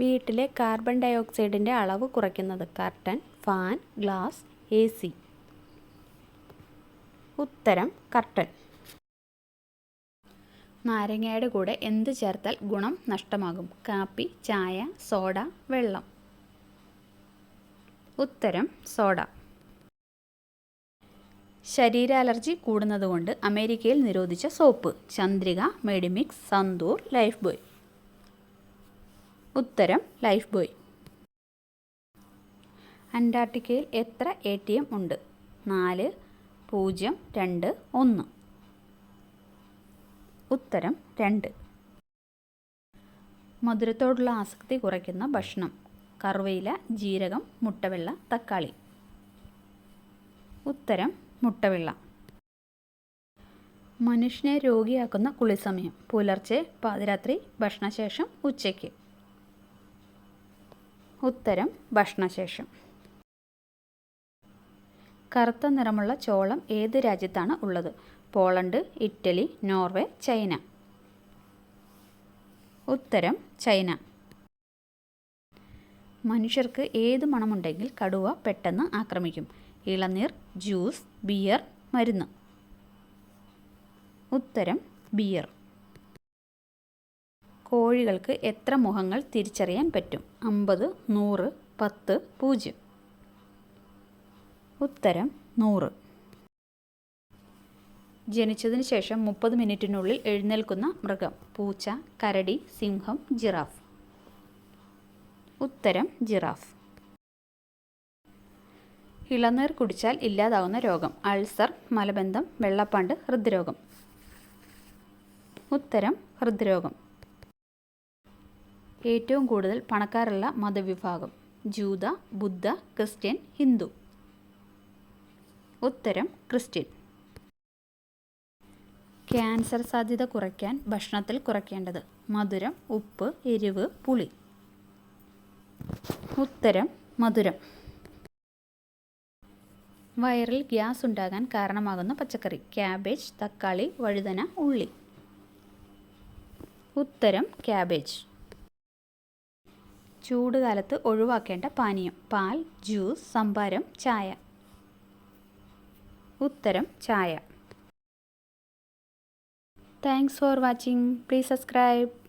വീട്ടിലെ carbon dye ഓക്സൈഡിന്റെ അളവ് കുറയ്ക്കുന്നത് curtain fan glass A C. ഉത്തരം കർട്ടൻ നാരങ്ങയുടെ കൂടെ എന്ത് ചേർത്താൽ ഗുണം നഷ്ടമാകും? കാപ്പി ചായ സോഡ വെള്ളം. ഉത്തരം സോഡ. ശരീര അലർജി കൂടുന്നതുകൊണ്ട് അമേരിക്കയിൽ നിരോധിച്ച soap. Chandrika Medimix Santoor Lifebuoy. ഉത്തരം ലൈഫ് ബോയ്. അന്റാർട്ടിക്കയിൽ എത്ര എ ടി എം ഉണ്ട്? നാല് പൂജ്യം രണ്ട് ഒന്ന്. ഉത്തരം രണ്ട്. മധുരത്തോടുള്ള ആസക്തി കുറയ്ക്കുന്ന ഭക്ഷണം. കറുവയില ജീരകം മുട്ടവെള്ള തക്കാളി. ഉത്തരം മുട്ടവെള്ള. മനുഷ്യനെ രോഗിയാക്കുന്ന കുളിസമയം പുലർച്ചെ പാതിരാത്രി ഭക്ഷണശേഷം ഉച്ചയ്ക്ക്. ഉത്തരം ഭക്ഷണശേഷം. കറുത്ത നിറമുള്ള ചോളം ഏത് രാജ്യത്താണ് ഉള്ളത്? Poland Italy Norway China. ഉത്തരം ചൈന. മനുഷ്യർക്ക് ഏത് മണമുണ്ടെങ്കിൽ കടുവ പെട്ടെന്ന് ആക്രമിക്കും. ഇളനീർ ജ്യൂസ് ബിയർ മരുന്ന്. ഉത്തരം ബിയർ. കോഴികൾക്ക് എത്ര മുഖങ്ങൾ തിരിച്ചറിയാൻ പറ്റും? അമ്പത് നൂറ് പത്ത് പൂജ്യം. ഉത്തരം നൂറ്. ജനിച്ചതിന് ശേഷം മുപ്പത് മിനിറ്റിനുള്ളിൽ എഴുന്നേൽക്കുന്ന മൃഗം. പൂച്ച കരടി സിംഹം ജിറാഫ്. ഉത്തരം ജിറാഫ്. ഇളനീർ കുടിച്ചാൽ ഇല്ലാതാവുന്ന രോഗം. അൾസർ മലബന്ധം വെള്ളപ്പാണ്ട് ഹൃദ്രോഗം. ഉത്തരം ഹൃദ്രോഗം. ഏറ്റവും കൂടുതൽ പണക്കാരുള്ള മതവിഭാഗം. ജൂത ബുദ്ധ ക്രിസ്ത്യൻ ഹിന്ദു. ഉത്തരം ക്രിസ്ത്യൻ. ക്യാൻസർ സാധ്യത കുറയ്ക്കാൻ ഭക്ഷണത്തിൽ കുറയ്ക്കേണ്ടത്. മധുരം ഉപ്പ് എരിവ് പുളി. ഉത്തരം മധുരം. വയറിൽ ഗ്യാസ് ഉണ്ടാകാൻ കാരണമാകുന്ന പച്ചക്കറി. ക്യാബേജ് തക്കാളി വഴുതന ഉള്ളി. ഉത്തരം ക്യാബേജ്. ചൂടുകാലത്ത് ഒഴിവാക്കേണ്ട പാനീയം. പാൽ ജ്യൂസ് സംഭാരം ചായ. ഉത്തരം ചായ. Thanks for watching please subscribe